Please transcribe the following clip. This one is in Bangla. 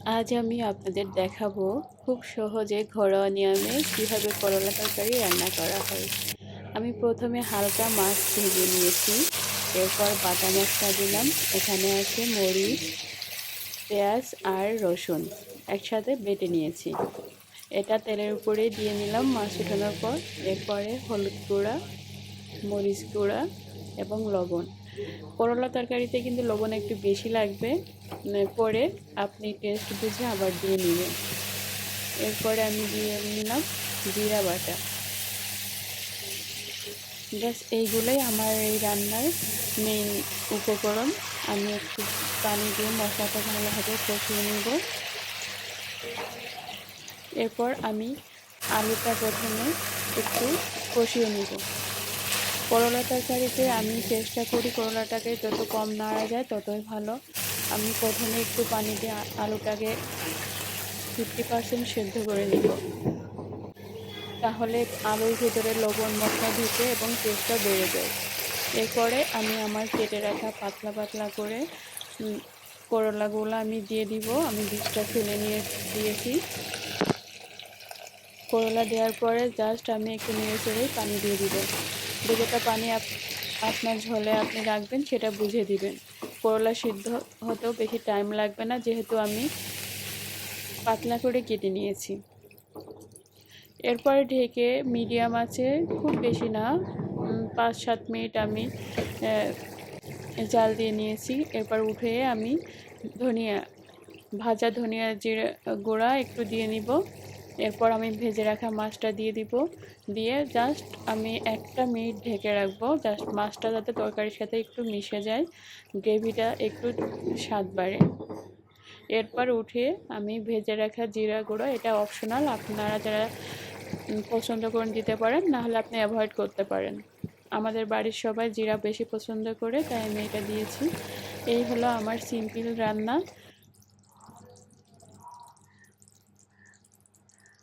আজ আমি আপনাদের দেখাবো খুব সহজে ঘরোয়া নিয়মে কীভাবে করলা তরকারি রান্না করা হয়। আমি প্রথমে হালকা মাছ ভেজে নিয়েছি, এরপর বাটা মশলা দিলাম। এখানে আছে মরিচ, পেঁয়াজ আর রসুন একসাথে বেটে নিয়েছি। এটা তেলের উপরে দিয়ে নিলাম মাছ উঠানোর পর। এরপরে হলুদ গুঁড়া, মরিচ গুঁড়া এবং লবণ। করলা তরকারিতে কিন্তু লবণ একটু বেশি লাগবে মানে পরে আপনি টেস্ট বুঝে আবার দিয়ে নেবেন। এরপরে আমি দিয়ে নিলাম জিরা বাটা। ব্যাস, এইগুলোই আমার এই রান্নার মেইন উপকরণ। আমি একটু পানি দিয়ে মশলাটা ভালোভাবে কষিয়ে নেব। এরপর আমি আলুটা প্রথমে একটু কষিয়ে নেব। করলা তরকারিতে আমি চেষ্টা করি করলাটাকে যত কম নাড়া যায় ততই ভালো। আমি প্রথমে একটু পানি দিয়ে আলুটাকে ফিফটি পার্সেন্ট সেদ্ধ করে নিব। তাহলে আলুর ভিতরে লবণ, মশলা ঢুকে এবং টেস্টটা বেড়ে যায়। এরপরে আমি আমার কেটে রাখা পাতলা পাতলা করে করলাগুলো আমি দিয়ে দিব। আমি বীজটা ফেলে নিয়ে, দিয়েছি। করলা দেওয়ার পরে জাস্ট আমি একটু নেড়ে চেড়ে পানি দিয়ে দিব। যতটা পানি আপনার ঝোলে আপনি রাখবেন, সেটা বুঝে দিবেন। করলা সিদ্ধ হতেও বেশি টাইম লাগবে না, যেহেতু আমি পাতলা করে কেটে নিয়েছি। এরপরে ঢেকে মিডিয়াম আছে, খুব বেশি না পাঁচ সাত মিনিট আমি জাল দিয়ে নিয়েছি। এরপর উঠে আমি ধনিয়া, ভাজা ধনিয়া জিরা গুঁড়া একটু দিয়ে নিব। এরপর আমি ভেজে রাখা মাছটা দিয়ে দিব। দিয়ে জাস্ট আমি একটা মিনিট ঢেকে রাখব। জাস্ট মাছটা যাতে তরকারির সাথে একটু মিশে যায়, গ্রেভিটা একটু স্বাদ বাড়ে। এরপর উঠে আমি ভেজে রাখা জিরা গুঁড়ো, এটা অপশনাল আপনারা যারা পছন্দ করেন দিতে পারেন, নাহলে আপনি অ্যাভয়েড করতে পারেন। আমাদের বাড়ির সবাই জিরা বেশি পছন্দ করে, তাই আমি এটা দিয়েছি। এই হলো আমার সিম্পল রান্না।